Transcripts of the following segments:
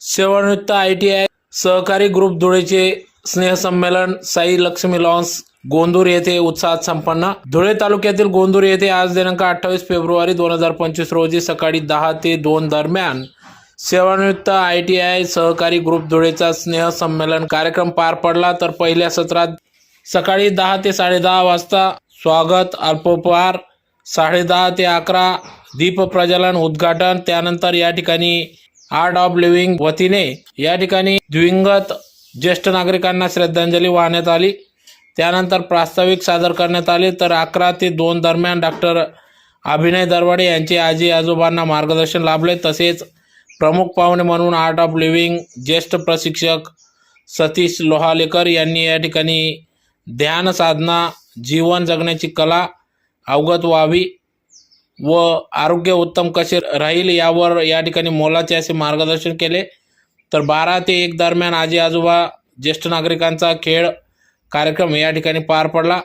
सेवानिवृत्त I T I सहकारी group धुळेचे स्नेहसंमेलन साई लक्ष्मी लॉन्स गोंदूर येथे उत्साहात संपन्न. धुळे तालुक्यातील गोंदूर येथे आज दिनांक अठ्ठावीस फेब्रुवारी दोन हजार पंचवीस रोजी सकाळी दहा ते दोन दरम्यान सेवानिवृत्त आय टी आय सहकारी ग्रुप धुळेचा स्नेहसंमेलन कार्यक्रम पार पडला. तर पहिल्या सत्रात सकाळी दहा ते साडेदहा वाजता स्वागत अल्पोपहार साडेदहा ते अकरा दीपप्रज्वलन उद्घाटन त्यानंतर या ठिकाणी आर्ट ऑफ लिव्हिंग वतीने या ठिकाणी द्विंगत ज्येष्ठ नागरिकांना श्रद्धांजली वाहण्यात आली. त्यानंतर प्रास्ताविक सादर करण्यात आले. तर अकरा ते दोन दरम्यान डॉक्टर अभिनय दरवाडे यांचे आजी आजोबांना मार्गदर्शन लाभले. तसेच प्रमुख पाहुणे म्हणून आर्ट ऑफ लिव्हिंग ज्येष्ठ प्रशिक्षक सतीश लोहालेकर यांनी या ठिकाणी ध्यान साधना जीवन जगण्याची कला अवगत व्हावी. व आरोग्य उत्तम कसे राहील यावर या ठिकाणी मोलाचे असे मार्गदर्शन केले. तर बारा ते एक दरम्यान आजी आजोबा ज्येष्ठ नागरिकांचा खेळ कार्यक्रम या ठिकाणी पार पडला.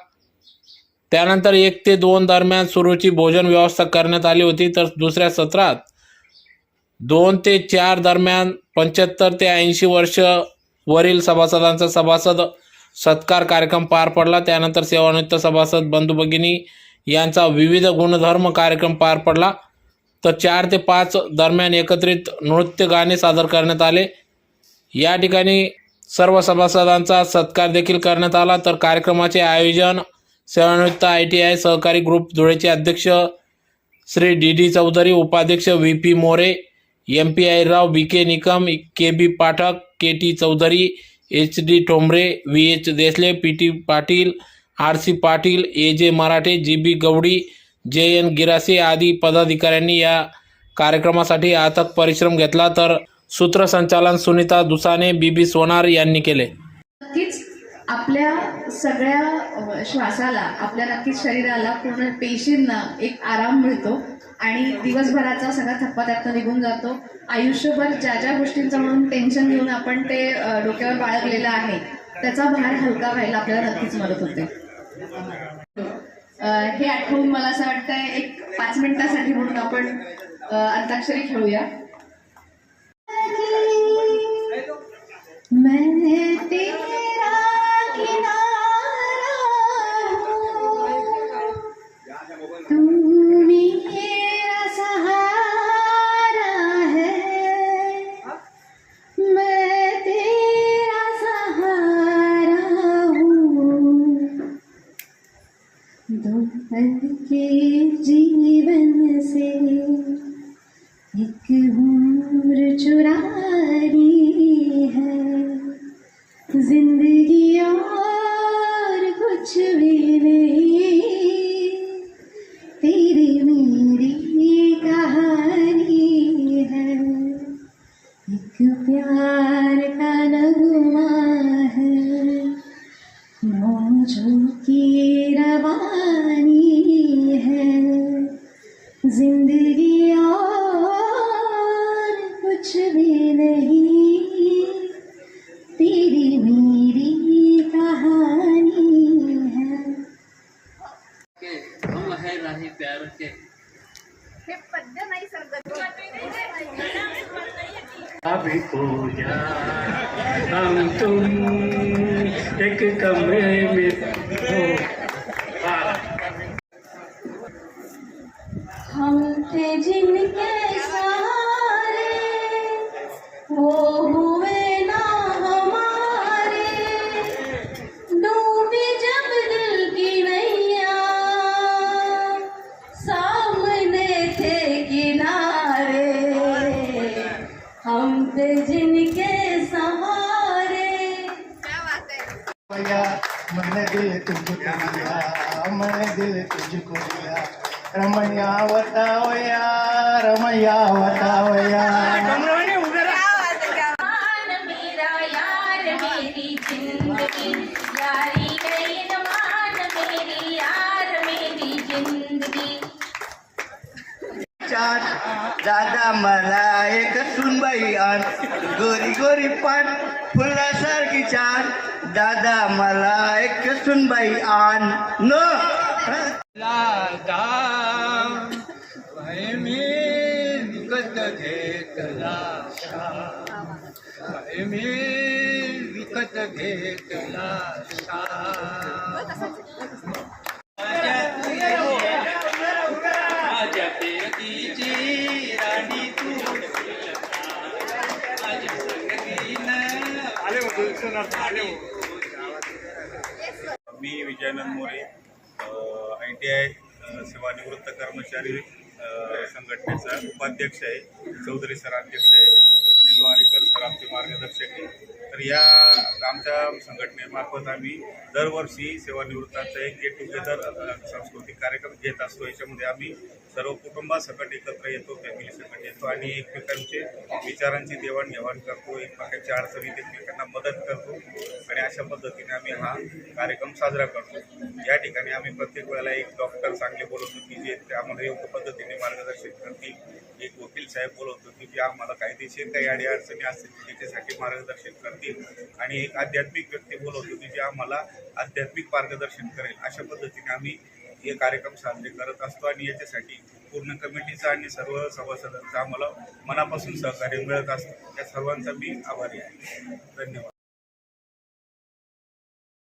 त्यानंतर एक ते दोन दरम्यान सुरूची भोजन व्यवस्था करण्यात आली होती. तर दुसऱ्या सत्रात दोन ते चार दरम्यान पंच्याहत्तर ते ऐंशी वर्ष वरील सभासदांचा सभासद सत्कार कार्यक्रम पार पडला. त्यानंतर सेवानिवृत्त सभासद बंधू भगिनी यांचा विविध गुणधर्म कार्यक्रम पार पडला. तर चार ते पाच दरम्यान एकत्रित नृत्य गाणे सादर करण्यात आले. या ठिकाणी सर्व सभासदांचा सत्कार देखील करण्यात आला. तर कार्यक्रमाचे आयोजन सेवानिवृत्त आय टी आय सहकारी ग्रुप धुळेचे अध्यक्ष श्री डी डी चौधरी उपाध्यक्ष V P More M P I Rao B K Nikam K B Pathak K T Chaudhari H D Thombare V H Desale P T Patil R C Patil A J Marathe G बी गवडी जे N Girase आदी पदाधिकाऱ्यांनी या कार्यक्रमासाठी अथक परिश्रम घेतला तर सूत्रसंचालन सुनीता दुसाने बी बी सोनार यांनी केले. नक्कीच आपल्या सगळ्या श्वासाला आपल्या नक्कीच शरीराला पूर्ण पेशींना एक आराम मिळतो आणि दिवसभराचा सगळा थप्पा त्यातनं निघून जातो. आयुष्यभर ज्या ज्या गोष्टींचं म्हणून टेन्शन घेऊन आपण ते डोक्यावर बाळगलेलं आहे त्याचा भार हलका व्हायला आपल्याला नक्कीच मदत होते. हे आठवून मला असं वाटतंय एक पाच मिनिटासाठी म्हणून आपण अंताक्षरी खेळूया. मैंने तेरे एक उम्र चुरानी है जिंदगी और कुछ भी नहीं तेरी मेरी कहानी है। एक प्यार का नगमा है मौजों की रवानी तेरी मेरी कहानी है के हम है राही प्यार के अभी पूजा हम तुम एक कमरे में हो दिल तुझको दिया मैंने दिल तुझको दिया। रमैया बतावया रमैया बतावया मान मेरा यार मेरी जिंदगी। यारी गई न मान मेरी यार मेरी जिंदगी। चार। दादा मला एक सुनबाई आण. गोरी गोरी पान फुलासारखी छान. दादा मला एक सुनबाई आण. न. लादा मी विकत घेतला मी विकत घेतला मी Vijayanand More I T I सेवानिवृत्त कर्मचारी संघटनेचा उपाध्यक्ष आहे चौधरी सर अध्यक्ष आहे निलवारीकर सर आमचे मार्गदर्शक आहे. तर या आमच्या संघटनेमार्फत आम्ही दरवर्षी सेवानिवृत्तांचा एक गेट टुगेदर सांस्कृतिक कार्यक्रम घेत असतो. याच्यामध्ये आम्ही सर्व कुटुंबासकट एकत्र येतो फॅमिलीसकट येतो आणि एकमेकांचे विचारांची देवाणघेवाण करतो एकमेकांच्या अडचणीत एकमेकांना मदत करतो आणि अशा पद्धतीने आम्ही हा कार्यक्रम साजरा करतो. या ठिकाणी आम्ही प्रत्येक वेळेला एक डॉक्टर चांगले बोलवतो की जे आम्हाला योग्य पद्धतीने मार्गदर्शन करतील. एक वकील साहेब बोलवतो की जे आम्हाला कायदेशीर काही अडी अडचणी असतील त्याच्यासाठी मार्गदर्शन करतील. आणि एक आध्यात्मिक व्यक्ती बोलवतो की जे आम्हाला आध्यात्मिक मार्गदर्शन करेल. अशा पद्धतीने आम्ही हे कार्यक्रम साजरे करत असतो आणि याच्यासाठी पूर्ण कमिटीचा आणि सर्व सभासदांचा आम्हाला मनापासून सहकार्य मिळत असतं. या सर्वांचा मी आभारी आहे. धन्यवाद.